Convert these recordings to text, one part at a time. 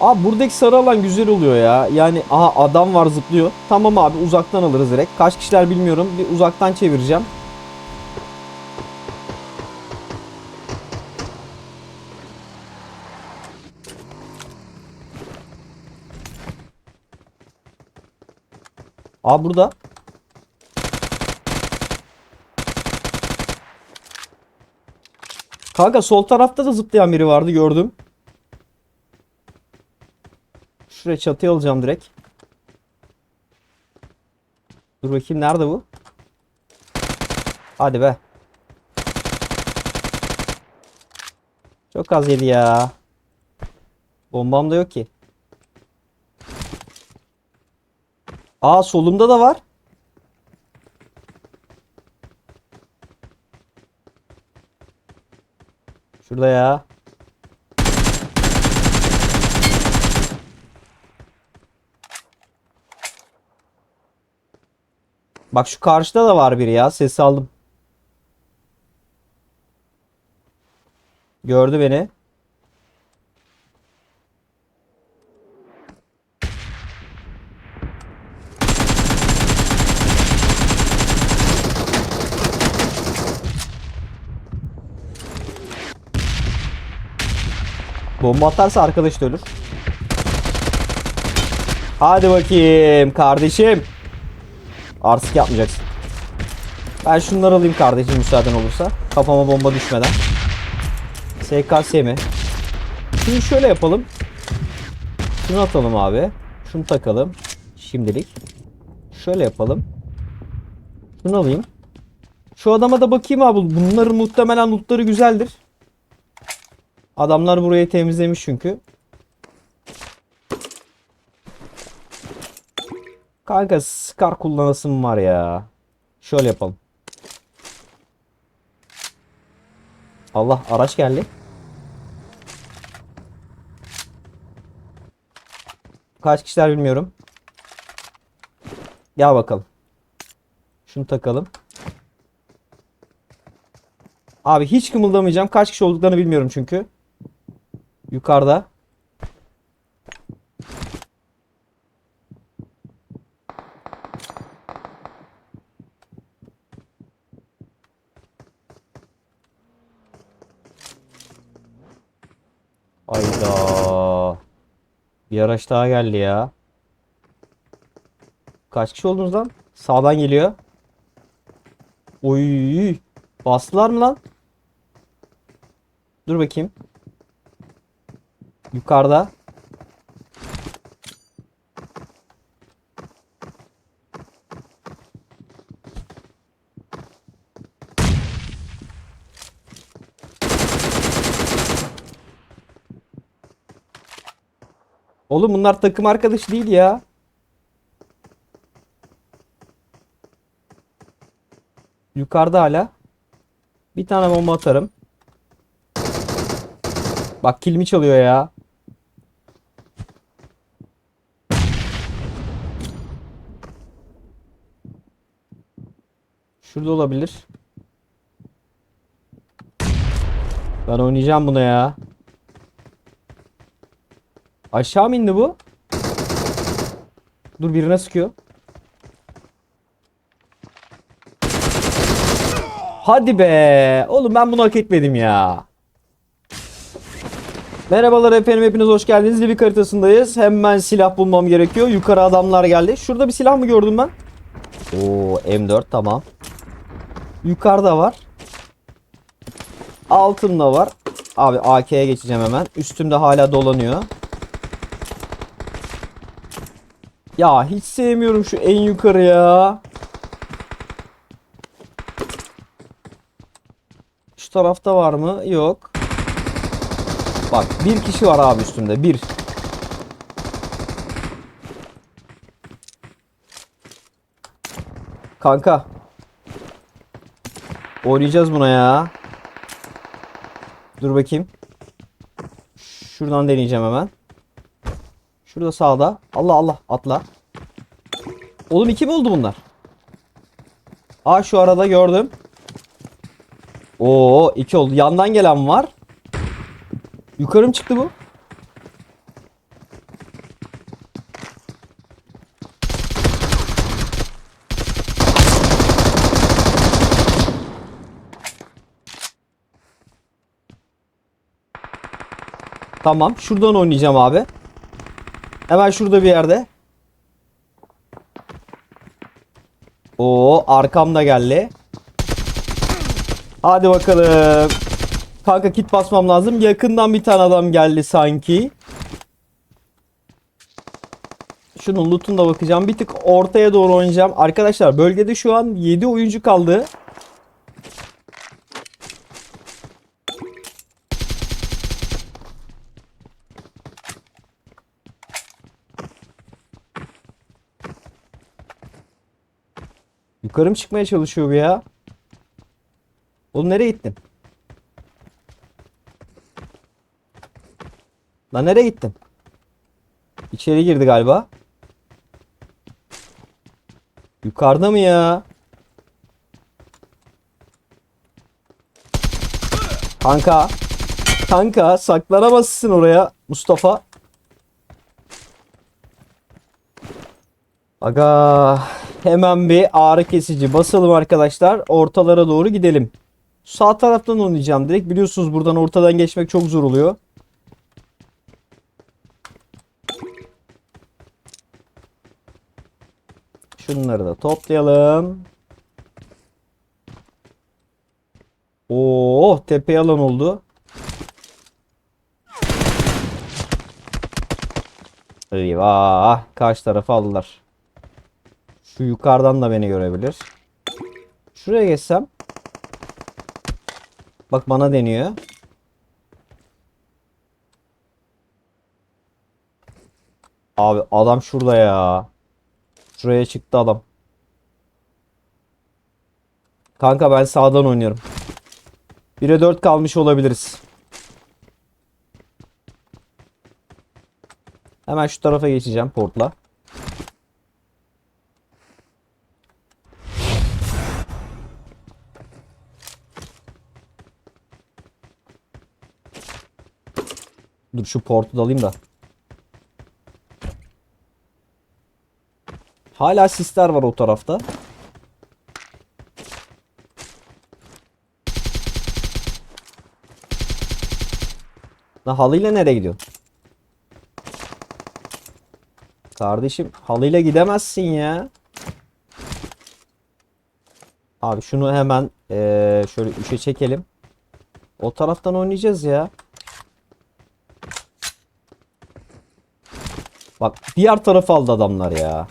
Abi buradaki sarı alan güzel oluyor ya. Yani aha adam var zıplıyor. Tamam abi uzaktan alırız direkt. Kaç kişiler bilmiyorum. Bir uzaktan çevireceğim. Aa burada. Kanka sol tarafta da zıplayan biri vardı gördüm. Şuraya çatıya alacağım direkt. Dur bakayım nerede bu? Hadi be. Çok az yedi ya. Bombam da yok ki. Aa solumda da var. Şurada ya. Bak şu karşıda da var biri ya. Sesi aldım. Gördü beni. Bomba atarsa arkadaş da ölür. Hadi bakayım kardeşim. Arsık yapmayacaksın. Ben şunları alayım kardeşim müsaaden olursa. Kafama bomba düşmeden. SKS mi? Şimdi şöyle yapalım. Şunu atalım abi. Şunu takalım. Şimdilik. Şöyle yapalım. Şunu alayım. Şu adama da bakayım abi. Bunların muhtemelen lootları güzeldir. Adamlar burayı temizlemiş çünkü. Kanka Scar kullanasım var ya. Şöyle yapalım. Allah araç geldi. Kaç kişiler bilmiyorum. Gel bakalım. Şunu takalım. Abi hiç kımıldamayacağım. Kaç kişi olduklarını bilmiyorum çünkü. Yukarıda. Ayda. Bir araç daha geldi ya. Kaç kişi oldunuz lan? Sağdan geliyor. Oy. Bastılar mı lan? Dur bakayım. Yukarıda. Oğlum bunlar takım arkadaşı değil ya. Yukarıda hala. Bir tane bomba atarım. Bak kilimi çalıyor ya. Şurada olabilir. Ben oynayacağım buna ya. Aşağı mı indi bu? Dur birine sıkıyor. Hadi be. Oğlum ben bunu hak etmedim ya. Merhabalar efendim hepiniz hoş geldiniz. Livik haritasındayız. Hemen silah bulmam gerekiyor. Yukarı adamlar geldi. Şurada bir silah mı gördüm ben? Oo M4 tamam. Yukarıda var. Altımda var. Abi AK'ye geçeceğim hemen. Üstümde hala dolanıyor. Ya hiç sevmiyorum şu en yukarı ya. Şu tarafta var mı? Yok. Bak bir kişi var abi üstümde. Bir. Kanka. Oynayacağız buna ya. Dur bakayım. Şuradan deneyeceğim hemen. Şurada sağda. Allah Allah atla. Oğlum iki mi oldu bunlar? Aa şu arada gördüm. Oo iki oldu. Yandan gelen var. Yukarı mı çıktı bu? Tamam. Şuradan oynayacağım abi. Hemen şurada bir yerde. Oo arkamda geldi. Hadi bakalım. Kanka kit basmam lazım. Yakından bir tane adam geldi sanki. Şunun loot'una bakacağım. Bir tık ortaya doğru oynayacağım. Arkadaşlar bölgede şu an 7 oyuncu kaldı. Yukarı mı çıkmaya çalışıyor bu ya? Oğlum nereye gittin? Lan nereye gittin? İçeri girdi galiba. Yukarıda mı ya? Kanka. Kanka saklanamazsın oraya Mustafa. Aga hemen bir ağrı kesici basalım arkadaşlar. Ortalara doğru gidelim. Sağ taraftan oynayacağım direkt. Biliyorsunuz buradan ortadan geçmek çok zor oluyor. Şunları da toplayalım. Oo, tepe alan oldu. Eyvah, karşı tarafı aldılar. Şu yukarıdan da beni görebilir. Şuraya geçsem. Bak bana deniyor. Abi adam şurada ya. Şuraya çıktı adam. Kanka ben sağdan oynuyorum. 1'e 4 kalmış olabiliriz. Hemen şu tarafa geçeceğim portla. Dur şu portu da alayım da. Hala sisler var o tarafta. Lan halıyla nereye gidiyorsun? Kardeşim halıyla gidemezsin ya. Abi şunu hemen eee, şöyle 3'e çekelim. O taraftan oynayacağız ya. Bak diğer tarafı aldı adamlar ya.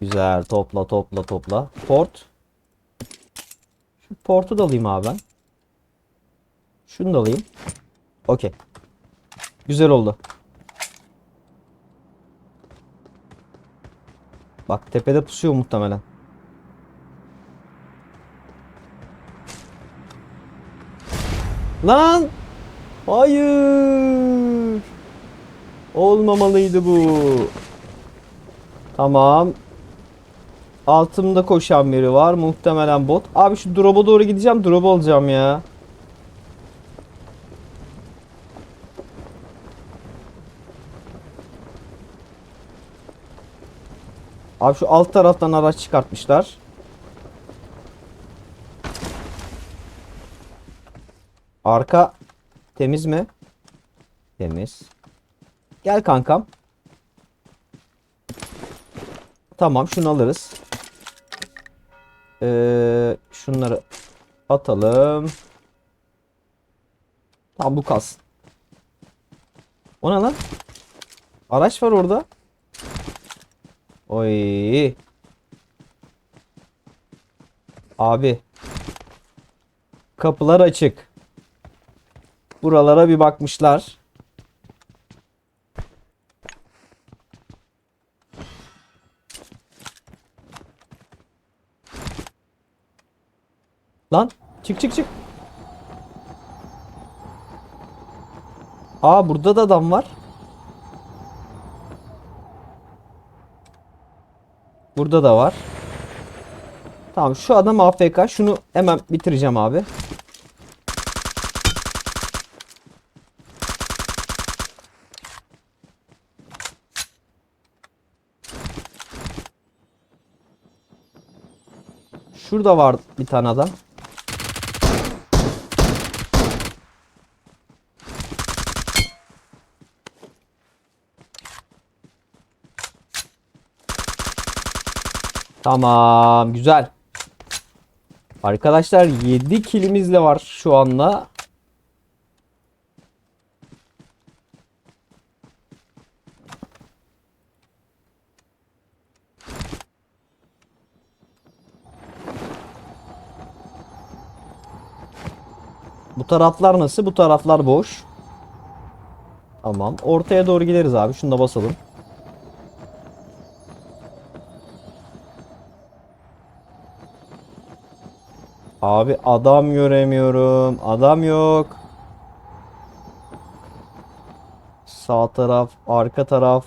Güzel topla topla topla. Port. Şu portu da alayım abi ben. Şunu da alayım. Okey. Güzel oldu. Bak tepede pusuyor muhtemelen. Lan! Hayır! Olmamalıydı bu. Tamam. Altımda koşan biri var. Muhtemelen bot. Abi şu drop'a doğru gideceğim. Drop alacağım ya. Abi şu alt taraftan araç çıkartmışlar. Arka temiz mi? Temiz. Gel kankam. Tamam şunu alırız. Ee, şunları atalım. Tamam bu kalsın. O ne lan? Araç var orada. Oy. Abi. Kapılar açık. Buralara bir bakmışlar. Lan çık çık çık. Aa burada da adam var. Burada da var. Tamam şu adam AFK. Şunu hemen bitireceğim abi. Şurada var bir tane adam. Tamam güzel. Arkadaşlar 7 kilimizle var şu anla. Bu taraflar nasıl? Bu taraflar boş. Tamam. Ortaya doğru gideriz abi. Şunu da basalım. Abi adam göremiyorum. Adam yok. Sağ taraf, arka taraf.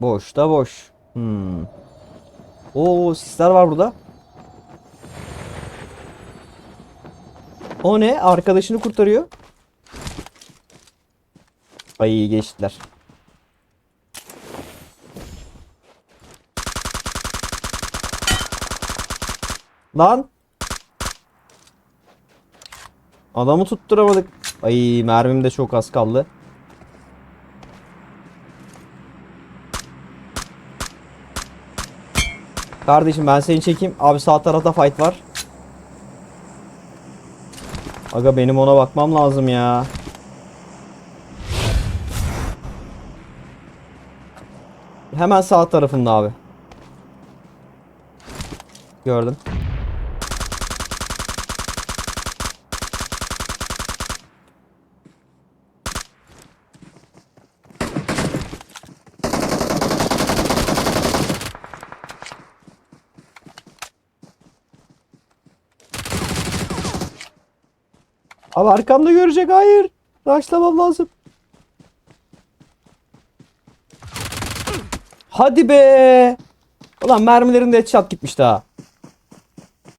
Boş da boş. Hmm. Oo sisler var burada. O ne? Arkadaşını kurtarıyor. Ay iyi geçtiler. Lan. Adamı tutturamadık. Ay mermim de çok az kaldı. Kardeşim ben seni çekeyim. Abi sağ tarafta fight var. Aga benim ona bakmam lazım ya. Hemen sağ tarafında abi. Gördüm. Abi arkamda görecek hayır. Raşlamam lazım. Hadi be. Ulan mermilerin de headshot gitmiş daha.